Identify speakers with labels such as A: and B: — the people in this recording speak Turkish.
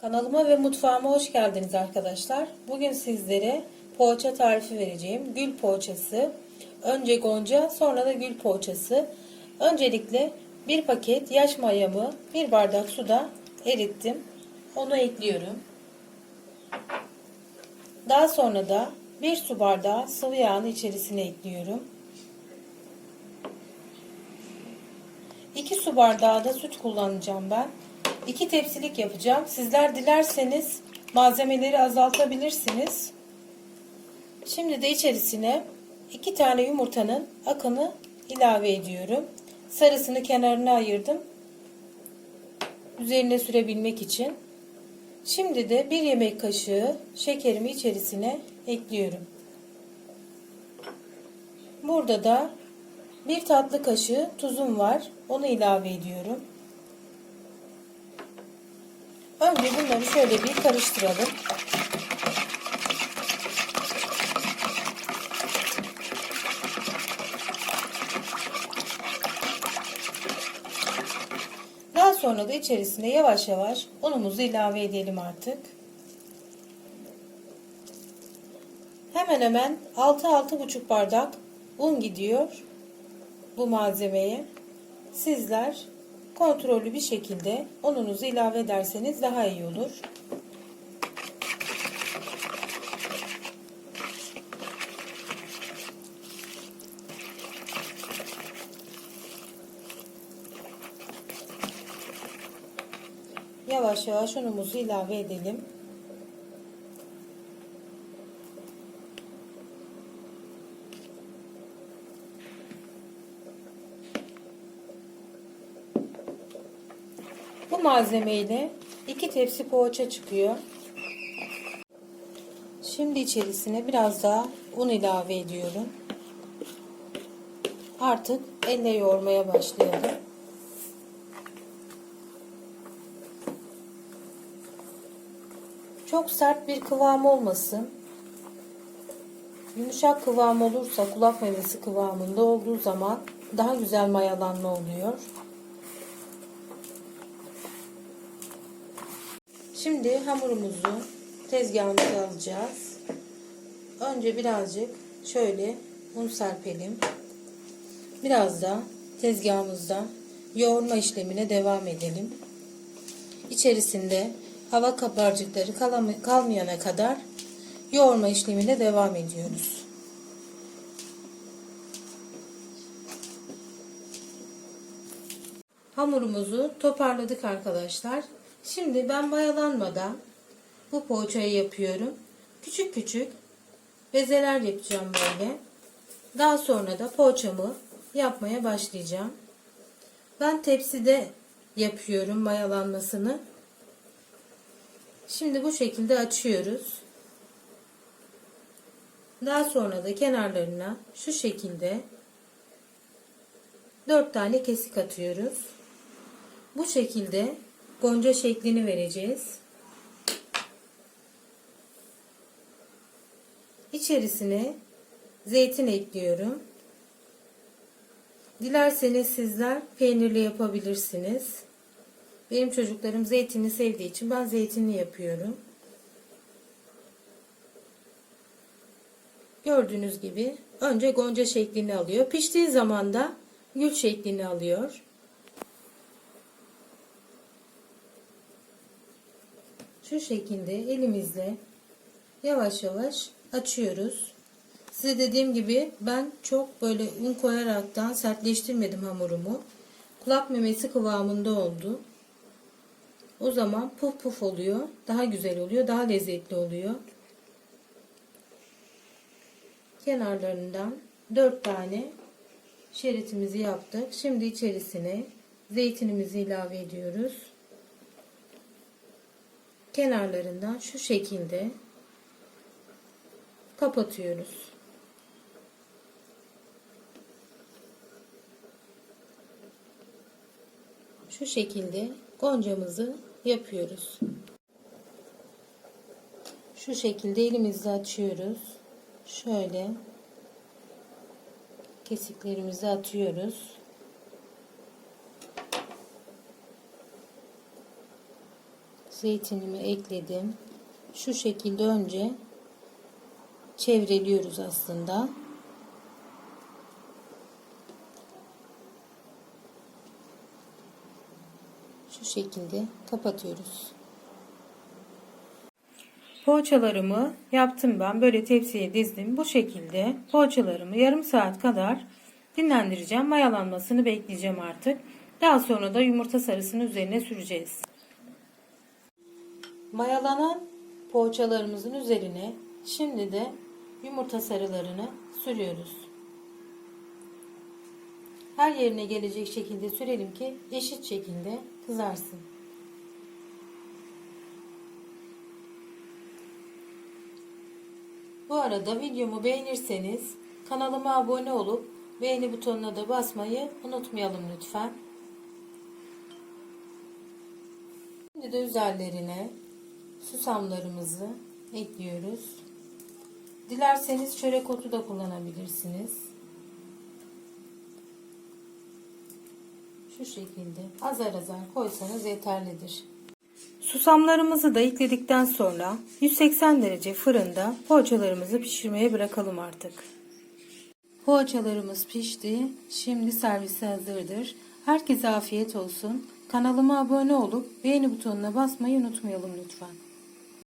A: Kanalıma ve mutfağıma hoş geldiniz arkadaşlar. Bugün sizlere poğaça tarifi vereceğim. Gül poğaçası. Önce gonca sonra da gül poğaçası. Öncelikle bir paket yaş mayamı bir bardak suda erittim. Onu ekliyorum. Daha sonra da bir su bardağı sıvı yağını içerisine ekliyorum. 2 su bardağı da süt kullanacağım ben. 2 tepsilik yapacağım. Sizler dilerseniz malzemeleri azaltabilirsiniz. Şimdi de içerisine 2 tane yumurtanın akını ilave ediyorum. Sarısını kenarına ayırdım. Üzerine sürebilmek için. Şimdi de 1 yemek kaşığı şekerimi içerisine ekliyorum. Burada da bir tatlı kaşığı tuzum var. Onu ilave ediyorum. Önce bunları şöyle bir karıştıralım. Daha sonra da içerisine yavaş yavaş unumuzu ilave edelim artık. Hemen hemen 6-6,5 bardak un gidiyor bu malzemeye. Sizler kontrollü bir şekilde ununuzu ilave ederseniz daha iyi olur. Yavaş yavaş unumuzu ilave edelim. Malzemeyle iki tepsi poğaça çıkıyor. Şimdi içerisine biraz daha un ilave ediyorum. Artık elle yoğurmaya başlayalım. Çok sert bir kıvam olmasın. Yumuşak kıvam olursa kulak memesi kıvamında olduğu zaman daha güzel mayalanma oluyor. Şimdi hamurumuzu tezgahımıza alacağız. Önce birazcık şöyle un serpelim. Biraz da tezgahımızda yoğurma işlemine devam edelim. İçerisinde hava kabarcıkları kalmayana kadar yoğurma işlemine devam ediyoruz. Hamurumuzu toparladık arkadaşlar. Şimdi ben mayalanmadan bu poğaçayı yapıyorum. Küçük küçük bezeler yapacağım böyle. Daha sonra da poğaçamı yapmaya başlayacağım. Ben tepside yapıyorum mayalanmasını. Şimdi bu şekilde açıyoruz. Daha sonra da kenarlarına şu şekilde 4 tane kesik atıyoruz. Bu şekilde gonca şeklini vereceğiz. İçerisine zeytin ekliyorum. Dilerseniz sizler peynirli yapabilirsiniz. Benim çocuklarım zeytini sevdiği için ben zeytinli yapıyorum. Gördüğünüz gibi önce gonca şeklini alıyor. Piştiği zaman da gül şeklini alıyor. Şu şekilde elimizle yavaş yavaş açıyoruz. Size dediğim gibi ben çok böyle un koyaraktan sertleştirmedim hamurumu. Kulak memesi kıvamında oldu. O zaman puf puf oluyor. Daha güzel oluyor. Daha lezzetli oluyor. Kenarlarından 4 tane şeritimizi yaptık. Şimdi içerisine zeytinimizi ilave ediyoruz. Kenarlarından şu şekilde kapatıyoruz. Şu şekilde goncamızı yapıyoruz. Şu şekilde elimizle açıyoruz. Şöyle kesiklerimizi atıyoruz. Zeytinimi ekledim. Şu şekilde önce çevreliyoruz aslında. Şu şekilde kapatıyoruz. Poğaçalarımı yaptım ben. Böyle tepsiye dizdim. Bu şekilde poğaçalarımı yarım saat kadar dinlendireceğim. Mayalanmasını bekleyeceğim artık. Daha sonra da yumurta sarısını üzerine süreceğiz. Mayalanan poğaçalarımızın üzerine şimdi de yumurta sarılarını sürüyoruz. Her yerine gelecek şekilde sürelim ki eşit şekilde kızarsın. Bu arada videomu beğenirseniz kanalıma abone olup beğeni butonuna da basmayı unutmayalım lütfen. Şimdi de üzerlerine susamlarımızı ekliyoruz. Dilerseniz çörek otu da kullanabilirsiniz. Şu şekilde azar azar koysanız yeterlidir. Susamlarımızı da ekledikten sonra 180 derece fırında poğaçalarımızı pişirmeye bırakalım artık. Poğaçalarımız pişti. Şimdi servise hazırdır. Herkese afiyet olsun. Kanalıma abone olup beğeni butonuna basmayı unutmayalım lütfen.